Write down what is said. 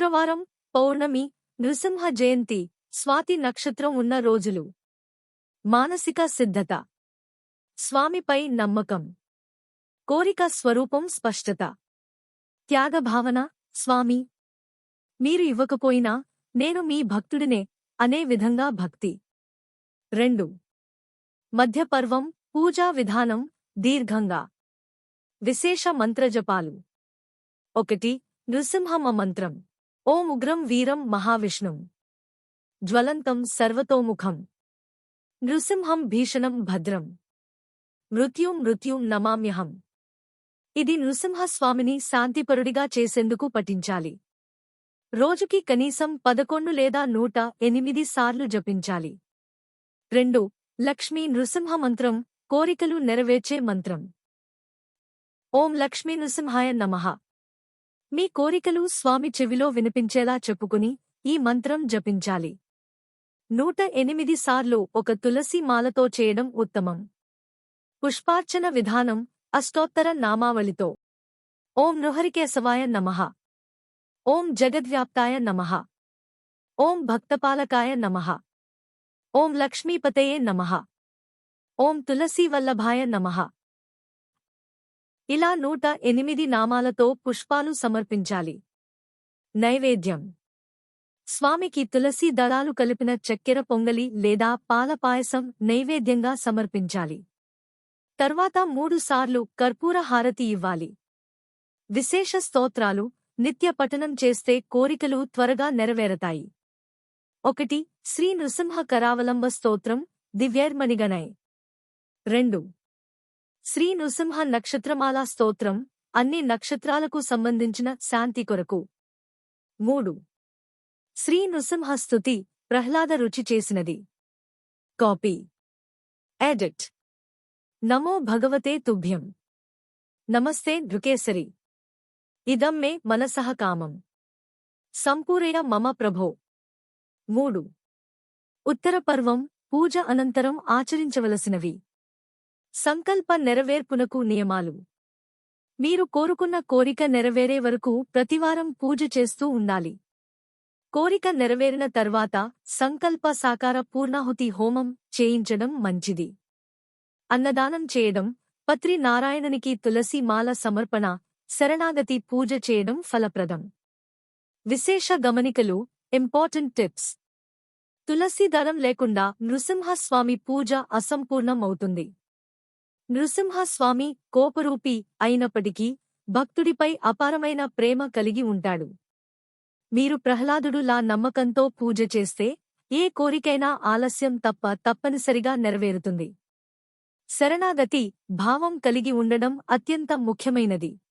శుక్రవారం పౌర్ణమి నృసింహ జయంతి స్వాతి నక్షత్రం ఉన్న రోజులు. మానసిక సిద్ధత. స్వామిపై నమ్మకం. కోరిక స్వరూపం స్పష్టత. త్యాగభావన స్వామి! మీరు ఇవ్వకపోయినా నేను మీ భక్తుడినే అనే విధంగా భక్తి. రెండు. మధ్యపర్వం పూజా విధానం దీర్ఘంగా. విశేష మంత్రజపాలు. ఒకటి నృసింహమ మంత్రం. ఓం ఉగ్రం వీరం మహావిష్ణుం. జ్వలంతం సర్వతోముఖం. నృసింహం భీషణం భద్రం. మృత్యుం మృత్యుం నమామ్యహం. ఇది నృసింహస్వామిని శాంతిపరుడిగా చేసేందుకు పఠించాలి. రోజుకి కనీసం పదకొండు లేదా నూట ఎనిమిది సార్లు జపించాలి. రెండు. లక్ష్మీ నృసింహ మంత్రం కోరికలు నెరవేర్చే మంత్రం. ఓం లక్ష్మీ నృసింహాయ నమః. మీ కోరికలు స్వామి చెవిలో వినిపించేలా చెప్పుకుని ఈ మంత్రం జపించాలి. నూట ఎనిమిది సార్లు ఒక తులసి మాలతో చేయడం ఉత్తమం. పుష్పార్చన విధానం అష్టోత్తర నామావళితో. ఓం నృహరికేశవాయ నమః. ఓం జగద్వ్యాప్తాయ నమః. ఓం భక్తపాలకాయ నమః. ఓం లక్ష్మీపతయే నమః. ఓం తులసీవల్లభాయ నమః. ఇలా నూట ఎనిమిది నామాలతో పుష్పాలు సమర్పించాలి. నైవేద్యం. స్వామికి తులసి దళాలు కలిపిన చక్కెర పొంగలి లేదా పాల పాయసం నైవేద్యంగా సమర్పించాలి. తర్వాత మూడుసార్లు కర్పూర హారతి ఇవ్వాలి. విశేష స్తోత్రాలు నిత్య పఠనం చేస్తే కోరికలు త్వరగా నెరవేరతాయి. ఒకటి శ్రీ నృసింహ కరావలంబ స్తోత్రం దివ్యర్మణిగణై. రెండు శ్రీ నృసింహ నక్షత్రమాలా స్తోత్రం అన్ని నక్షత్రాలకు సంబంధించిన శాంతి కొరకు. మూడు. శ్రీ నృసింహ స్థుతి ప్రహ్లాద రుచి చేసినది. కాపీ. ఎడిట్. నమో భగవతే తుభ్యం. నమస్తే ధృకేసరి ఇదం మే మనసః కామం. సంపూరయ మమ ప్రభో. మూడు. ఉత్తర పర్వం పూజ అనంతరం ఆచరించవలసినవి. సంకల్ప నెరవేర్పునకు నియమాలు. మీరు కోరుకున్న కోరిక నెరవేరే వరకు ప్రతివారం పూజ చేస్తూ ఉండాలి. కోరిక నెరవేరిన తర్వాత సంకల్ప సాకార పూర్ణాహుతి హోమం చేయించడం మంచిది. అన్నదానం చేయడం పత్రి నారాయణనికి తులసి మాల సమర్పణ శరణాగతి పూజ చేయడం ఫలప్రదం. విశేష గమనికలు ఇంపార్టెంట్ టిప్స్ తులసి దళం లేకుండా నృసింహస్వామి పూజ అసంపూర్ణం అవుతుంది నృసింహస్వామి కోపరూపి అయినప్పటికీ భక్తుడిపై అపారమైన ప్రేమ కలిగి ఉంటాడు. మీరు ప్రహ్లాదుడులా నమ్మకంతో పూజ చేస్తే ఏ కోరికైనా ఆలస్యం తప్ప తప్పనిసరిగా నెరవేరుతుంది. శరణాగతి భావం కలిగి ఉండడం అత్యంత ముఖ్యమైనది.